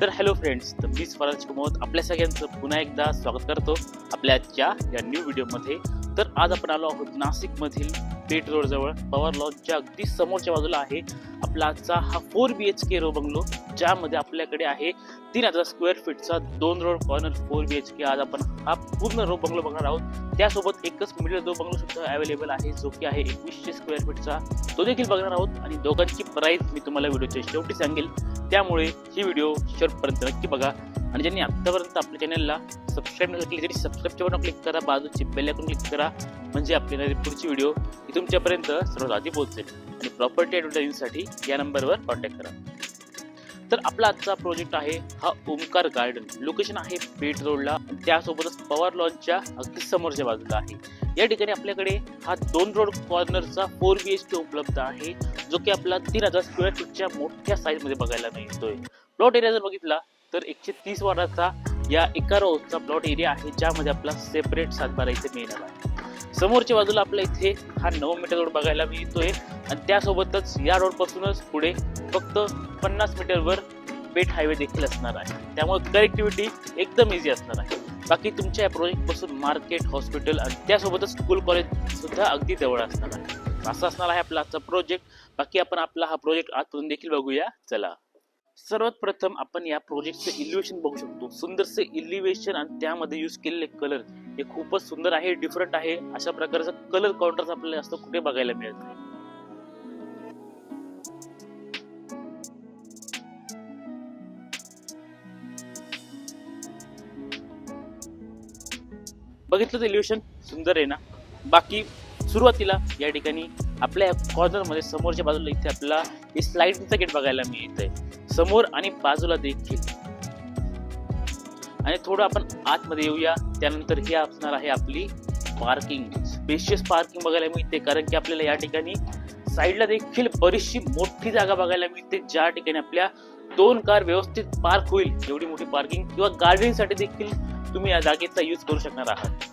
तर hello friends तर मी स्वराज कुमत आपल्या सगळ्यांचं पुन्हा एकदा स्वागत करतो आपल्या आजच्या या न्यू व्हिडिओमध्ये तर आज आपण आलो आहोत नाशिकमधील पेट रोडजवळ पवार लॉजच्या अगदी समोरच्या बाजूला आहे. आपला आजचा हा four B H K row bungalow ज्यामध्ये आपल्याकडे आहे तीन हजार स्क्वेअर फीटचा दोन road corner four B H K आज आपण हा पूर्ण रो बंगलो बघणार आहोत. त्यासोबत एकच मिडल रो बंगलो सुद्धा अवेलेबल आहे जो की आहे एकवीसशे स्क्वेअर फीटचा तो देखील बघणार आहोत आणि दोघांची प्राईस मी तुम्हाला व्हिडिओच्या शेवटी सांगेल. त्यामुळे ही व्हिडिओ शेवटपर्यंत नक्की बघा. आणि ज्यांनी आत्तापर्यंत आपल्या चॅनलला सबस्क्राईब नसेल केली तरी सबस्क्राईबच्या बटन क्लिक करा. बाजूची बेल क्लिक करा. म्हणजे आपली येणारी पुढची व्हिडिओ ही तुमच्यापर्यंत सर्वात आधी पोहोचेल. आणि प्रॉपर्टी ॲडव्हर्टाईजसाठी या नंबरवर कॉन्टॅक्ट करा. तर आपला आजचा प्रोजेक्ट आहे हा ओमकार गार्डन लोकेशन आहे पेठ रोडला त्यासोबतच पवार लॉनच्या अगदी समोरच्या बाजूला आहे. या ठिकाणी आपल्याकडे हा दोन रोड कॉर्नरचा फोर बी एच के उपलब्ध आहे जो की आपला तीन हजार स्क्वेअर फीटच्या मोठ्या साईजमध्ये बघायला मिळतोय. प्लॉट एरिया जर बघितला तर एकशे तीस वाराचा या एका रोजचा प्लॉट एरिया आहे ज्यामध्ये आपला सेपरेट सातबारा इथे मिळणार आहे. समोरच्या बाजूला आपल्या इथे हा नऊ मीटर रोड बघायला मिळतोय. आणि त्यासोबतच या रोडपासूनच पुढे फक्त पन्नास मीटरवर बेट हायवे देखील असणार आहे. त्यामुळे कनेक्टिव्हिटी एकदम इझी असणार आहे. बाकी तुमच्या या प्रोजेक्टपासून मार्केट हॉस्पिटल आणि त्यासोबतच स्कूल कॉलेज सुद्धा अगदी जवळ असणार आहे. असं असणार आहे आपला आजचा प्रोजेक्ट बाकी आपण आपला हा प्रोजेक्ट आतून देखील बघूया. चला. सर्वात प्रथम आपण या प्रोजेक्टचं इलिव्हेशन बघू शकतो. सुंदरसे इलिव्हेशन आणि त्यामध्ये यूज केलेले कलर हे खूपच सुंदर आहे डिफरंट आहे. अशा प्रकारचा कलर काउंटर आपल्याला जास्त कुठे बघायला मिळत नाही. बघितलं ते इल्युशन सुंदर आहे ना? बाकी सुरुवातीला या ठिकाणी आपल्या कॉर्नरमध्ये समोरच्या बाजूला इथे आपल्याला हे गेट बघायला आहे समोर आणि बाजूला देखील. आणि थोडं आपण आतमध्ये येऊया. त्यानंतर ही असणार आहे आपली पार्किंग स्पेशियस पार्किंग बघायला मिळते कारण की आपल्याला या ठिकाणी साईडला देखील बरीचशी मोठी जागा बघायला मिळते ज्या ठिकाणी आपल्या दोन कार व्यवस्थित पार्क होईल. एवढी मोठी पार्किंग किंवा गार्डनिंगसाठी देखील तुम्ही या जागेचा यूज करू शकणार आहात.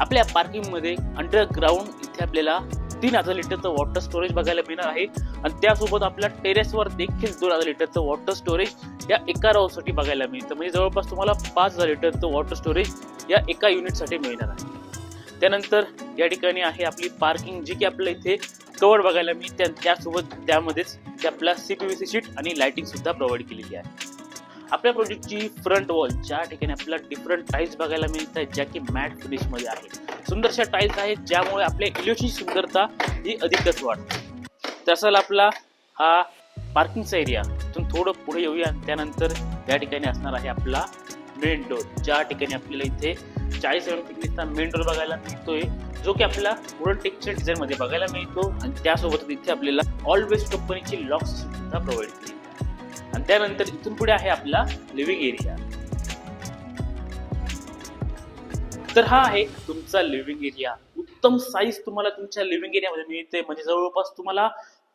आपल्या पार्किंगमध्ये अंडरग्राऊंड इथे आपल्याला तीन हजार लिटरचं वॉटर स्टोरेज बघायला मिळणार आहे. आणि त्यासोबत आपल्या टेरेसवर देखील दोन हजार लिटरचं वॉटर स्टोरेज या एका राऊसाठी बघायला मिळतं. म्हणजे जवळपास तुम्हाला पाच हजार लिटरचं वॉटर स्टोरेज या एका युनिटसाठी मिळणार आहे. त्यानंतर या ठिकाणी आहे आपली पार्किंग जी की आपल्याला इथे कवर बघायला मिळते त्यासोबत त्यामध्येच ते आपल्या सी पी सी शीट आणि लाइटिंग सुद्धा प्रोव्हाइड केलेली आहे. आपल्या प्रोजेक्टची फ्रंट वॉल ज्या ठिकाणी आपल्याला डिफरंट टाईल्स बघायला मिळत आहेत ज्या की मॅट फिनिशमध्ये आहेत. सुंदरशा टाईल्स आहेत ज्यामुळे आपल्या इलोची सुंदरता ही अधिकच वाढते. तसं आपला हा पार्किंगचा एरिया तिथून थोडं पुढे येऊया आणि त्यानंतर या ठिकाणी असणार आहे आपला मेन डोर ज्या ठिकाणी आपल्याला इथे चाळीस एम थिकनेसचा मेन डोर बघायला मिळतोय जो की आपल्याला वुडन टेक्स्चर डिझाईन मध्ये बघायला मिळतो आणि त्यासोबत इथे आपल्याला ऑलवेज कंपनीची लॉक सुद्धा प्रोव्हाइड केली आणि त्यानंतर इथून पुढे आहे आपला लिव्हिंग एरिया तर हा आहे तुमचा लिव्हिंग एरिया उत्तम साईज तुम्हाला तुमच्या लिव्हिंग एरियामध्ये मिळते. म्हणजे जवळपास तुम्हाला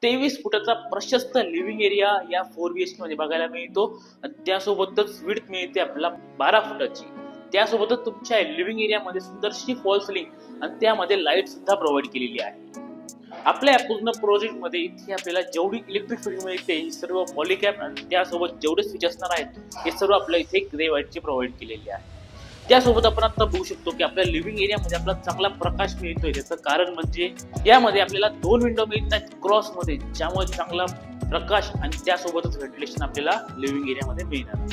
तेवीस फुटाचा प्रशस्त लिव्हिंग एरिया या फोर बी एच मध्ये बघायला मिळतो. आणि त्यासोबतच विड्थ मिळते आपल्याला बारा फुटाची. त्यासोबतच तुमच्या लिव्हिंग एरियामध्ये सुंदरशी फॉल सिलिंग आणि त्यामध्ये लाइट सुद्धा प्रोव्हाइड केलेली आहे. आपल्या पूर्ण प्रोजेक्टमध्ये इथे आपल्याला जेवढी इलेक्ट्रिक फिटिंग मिळते ही सर्व पॉलिकॅप आणि त्यासोबत जेवढे स्विच असणार आहेत हे सर्व आपल्या इथे ग्रे व्हाईटची प्रोव्हाइड केलेली आहे. त्यासोबत आपण आता बघू शकतो की आपल्या लिव्हिंग एरियामध्ये आपला चांगला प्रकाश मिळतोय. त्याचं कारण म्हणजे यामध्ये आपल्याला दोन विंडो मिळत क्रॉस क्रॉसमध्ये ज्यामुळे चांगला प्रकाश आणि त्यासोबतच व्हेंटिलेशन आपल्याला लिव्हिंग एरियामध्ये मिळणार.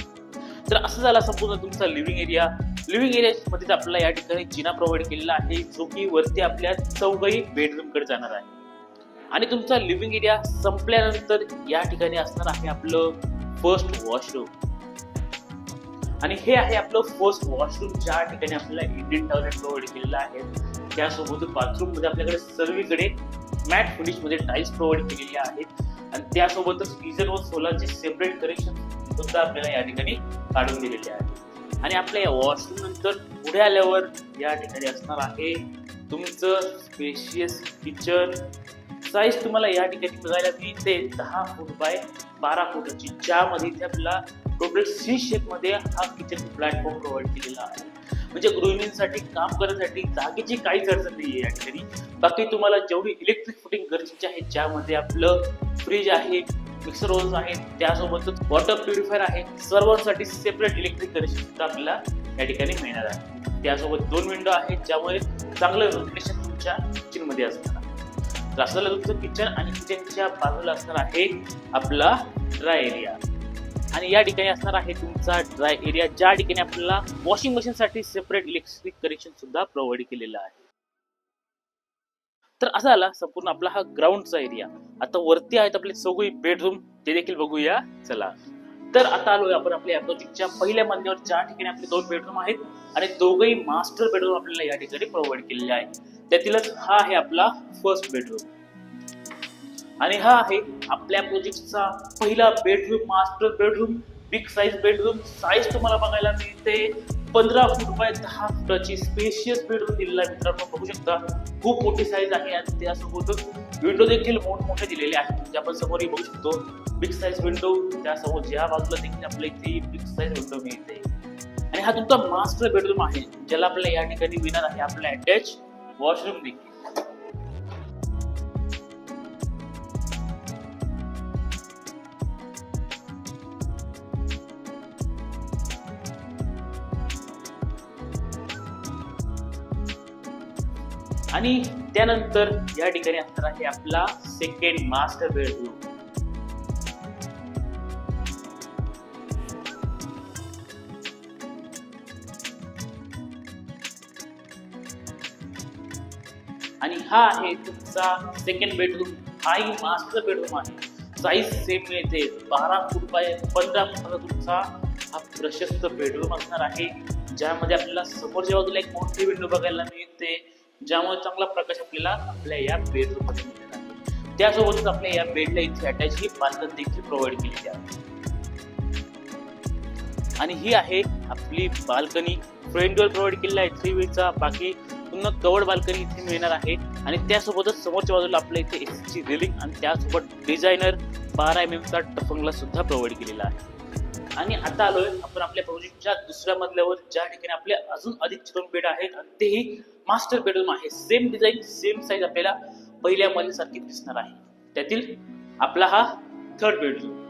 तर असं झाला संपूर्ण तुमचा लिव्हिंग एरिया लिव्हिंग एरियामध्ये आपल्याला या ठिकाणी जिना प्रोव्हाइड केलेला आहे जो की वरती आपल्या चौघही बेडरूमकडे जाणार आहे. आणि तुमचा लिव्हिंग एरिया संपल्यानंतर या ठिकाणी असणार आहे आपलं फर्स्ट वॉशरूम आणि हे आहे आपलं फर्स्ट वॉशरूम ज्या ठिकाणी आपल्याला इंडियन टॉयलेट प्रोव्हाइड केलेलं आहे त्यासोबत बाथरूममध्ये आपल्याकडे सर्वीकडे मॅट फिनिशमध्ये टाईल्स प्रोव्हाइड केलेली आहेत. आणि त्यासोबतच गिझर व सोलरचे सेपरेट कनेक्शन सुद्धा आपल्याला या ठिकाणी काढून दिलेले आहे आणि आपल्या या वॉशरूम नंतर पुढे आल्यावर या ठिकाणी असणार आहे तुमचं स्पेशियस किचन साईज तुम्हाला या ठिकाणी बघायला मिळते. दहा फूट बाय बारा फुटाची ज्यामध्ये इथे आपल्याला टोटल सी शेपमध्ये हा किचन प्लॅटफॉर्म प्रोव्हाइड केलेला आहे. म्हणजे गृहिणींसाठी काम करण्यासाठी जागेची काहीच अडचण नाही आहे या ठिकाणी. बाकी तुम्हाला जेवढी इलेक्ट्रिक फिटिंग गरजेची आहे ज्यामध्ये आपलं फ्रीज आहे मिक्सर ओव्हन्स आहेत त्यासोबतच वॉटर प्युरिफायर आहे सर्वांसाठी सेपरेट इलेक्ट्रिक कनेक्शन सुद्धा आपल्याला या ठिकाणी मिळणार आहे. त्यासोबत दोन विंडो आहेत ज्यामुळे चांगलं व्हेंटिलेशन तुमच्या किचनमध्ये असणार आहे. तर असं तुमचं किचन आणि किचनच्या बाजूला असणार आहे आपला ड्राय एरिया आणि या ठिकाणी असणार आहे तुमचा ड्राय एरिया ज्या ठिकाणी आपल्याला वॉशिंग मशीनसाठी सेपरेट इलेक्ट्रिक कनेक्शन सुद्धा प्रोव्हाइड केलेलं आहे. तर असा आला संपूर्ण आपला हा ग्राउंडचा एरिया आता वरती आहेत आपले सगळी बेडरूम ते देखील बघूया. चला. तर आता आलोय आपण आपल्या प्रोजेक्टच्या पहिल्या मजल्यावर ज्या ठिकाणी आपले दोन बेडरूम आहेत आणि दोघही मास्टर बेडरूम आपल्याला या ठिकाणी प्रोव्हाइड केलेले आहे त्यातीलच हा आहे आपला फर्स्ट बेडरूम आणि हा आहे आपल्या प्रोजेक्टचा पहिला bedroom master bedroom big size bedroom size तुम्हाला बघायला मिळते. पंधरा फूट बाय दहा फुटाची स्पेशियस बेडरूम दिलेला आहे मित्रांनो. बघू शकता खूप मोठी साईज आहे आणि त्यासोबत विंडो देखील मोठमोठे दिलेले आहेत. म्हणजे आपण समोरही बघू शकतो बिग साईज विंडो त्यासमोर ज्या बाजूला देखील आपल्या इथे बिग साईज विंडो मिळते. आणि हा तुमचा मास्टर बेडरूम आहे ज्याला आपल्याला या ठिकाणी मिळणार आहे. आपला अटॅच वॉशरूम देखील. आणि त्यानंतर या ठिकाणी असणार आहे आपला सेकंड मास्टर बेडरूम आणि हा आहे तुमचा सेकंड बेडरूम हाही मास्टर बेडरूम आहे. साईज सेम मिळते. बारा फूट बाय पंधरा फुटाचा तुमचा हा प्रशस्त बेडरूम असणार आहे. ज्यामध्ये आपल्याला समोरच्या बाजूला एक मोठी विंडो बघायला मिळते. ज्यामुळे चांगला प्रकाश आपल्याला आपल्या या बेडरूममध्ये मिळणार आहे. त्यासोबतच आपल्या या बेडला इथे अटॅच ही बाल्कन देखील प्रोव्हाइड केलेली आहे. आणि ही आहे आपली बाल्कनी. फ्रंट डोअर प्रोव्हाइड केलेला आहे थ्री वेचा बाकी पूर्ण कवर्ड बाल्कनी इथे मिळणार आहे. आणि त्यासोबतच समोरच्या बाजूला आपल्या इथे एसीची रेलिंग आणि त्यासोबत डिझायनर बारा एम एमचा टफंगला सुद्धा प्रोव्हाइड केलेला आहे. आणि आता आलोय आपण आपल्या प्रोजेक्टच्या दुसऱ्या मजल्यावर ज्या ठिकाणी आपले अजून अधिक दोन बेड आहेत आणि तेही मास्टर बेडरूम आहे. सेम डिझाईन सेम साईज आपल्याला पहिल्या मजल्यासारखी दिसणार आहे. त्यातील आपला हा थर्ड बेडरूम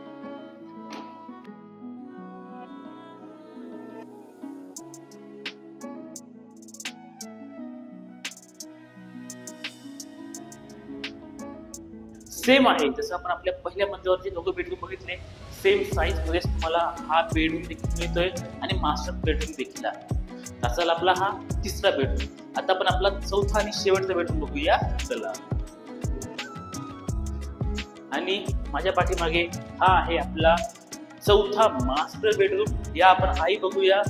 सेम आहे जसं आपण आपल्या पहिल्या मजल्यावर दोघं बेडरूम बघितले सेम साईजमध्येच तुम्हाला हा बेडरूम देखील मिळतोय आणि मास्टर बेडरूम देखील आहे. असाल आपला हा तिसरा बेडरूम आता आपण आपला चौथा आणि शेवटचा बेडरूम बघूया. चला. आणि माझ्या पाठीमागे हा आहे आपला चौथा मास्टर बेडरूम या आपण आई बघूया.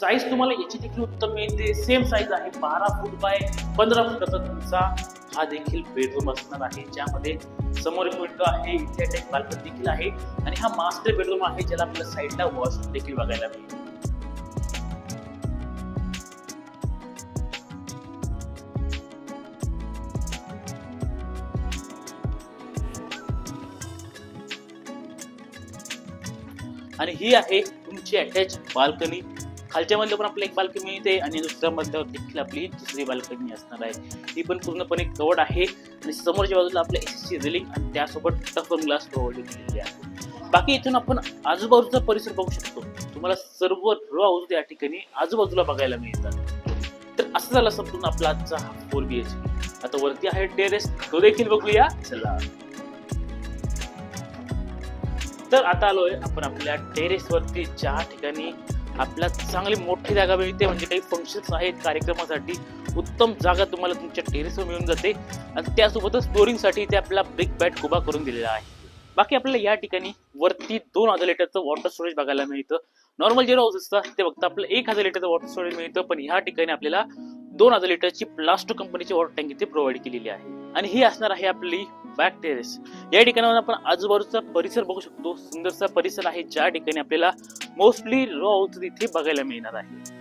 साईज तुम्हाला याची देखील उत्तम मिळते. सेम साईज आहे. बारा फूट बाय पंधरा फुटाचा तुमचा हा देखील बेडरूम असणार आहे. ज्यामध्ये समोर एक विंडो आहे इथे अटॅच बाल्कन देखील आहे. आणि हा मास्टर बेडरूम आहे ज्याला आपल्या साईडला वॉशरूम देखील बघायला मिळेल. आणि ही आहे तुमची अटॅच बाल्कनी खालच्या मधलं पण आपल्याला एक बाल्कनी मिळते आणि दुसऱ्या मधल्यावर देखील आपली दुसरी बाल्कनी असणार आहे. ही पण पूर्णपणे कवड आहे. आणि समोरच्या बाजूला आपल्या एस सी रिलिंग आणि त्यासोबत टफन ग्लास प्रोव्हाइड केलेली आहे. बाकी इथून आपण आजूबाजूचा परिसर बघू शकतो. तुम्हाला सर्व रो हाऊस या ठिकाणी आजूबाजूला बघायला मिळतात. तर असं झालं संपूर्ण आपला आजचा हा फोर बी एच आता वरती आहे टेरेस तो देखील बघूया. चला. तर आता आलोय आपण आपल्या टेरेस वरती. ज्या ठिकाणी आपल्याला चांगली मोठी जागा मिळते. म्हणजे काही फंक्शन्स आहेत कार्यक्रमासाठी. उत्तम जागा तुम्हाला तुमच्या टेरेसवर मिळून जाते. आणि त्यासोबतच स्टोरिंगसाठी ते आपला बिग बॅट उभा करून दिलेला आहे. बाकी आपल्याला या ठिकाणी वरती दोन हजार लिटरचं वॉटर स्टोरेज बघायला मिळतं. नॉर्मल जे हाऊस असतं ते फक्त आपलं एक हजार लिटरचं वॉटर स्टोरेज मिळतं. पण ह्या ठिकाणी आपल्याला दोन हजार लिटरची प्लास्टो कंपनीची वॉटर टँक इथे प्रोव्हाइड केलेली आहे. आणि ही असणार आहे आपली बॅक टेरेस या ठिकाणावर आपण आजूबाजूचा परिसर बघू शकतो. सुंदरसा परिसर आहे. ज्या ठिकाणी आपल्याला मोस्टली रॉ हाऊस इथे बघायला मिळणार आहे.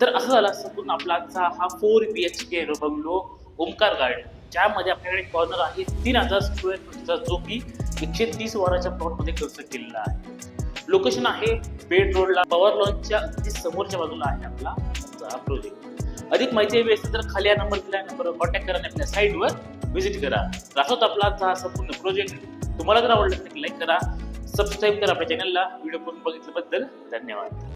तर असं झाला संपूर्ण आपला आजचा हा four B H K bungalow Omkar garden ज्यामध्ये आपल्याकडे कॉर्नर आहे. तीन हजार स्क्वेअर फीटचा जो की एकशे तीस वाराच्या प्लॉटमध्ये खर्च केलेला आहे. लोकेशन आहे बेड रोडला पॉवर लॉन्चच्या अगदी समोरच्या बाजूला आहे आपला प्रोजेक्ट अधिक माहिती हवी असेल तर खाली या नंबर दिला नंबरवर कॉन्टॅक्ट करा आपल्या साईटवर व्हिजिट करा. तर असा होता आपला आजचा हा संपूर्ण प्रोजेक्ट तुम्हाला जर आवडलं तर लाईक करा सबस्क्राईब करा आपल्या चॅनलला व्हिडिओ पूर्ण बघितल्याबद्दल धन्यवाद.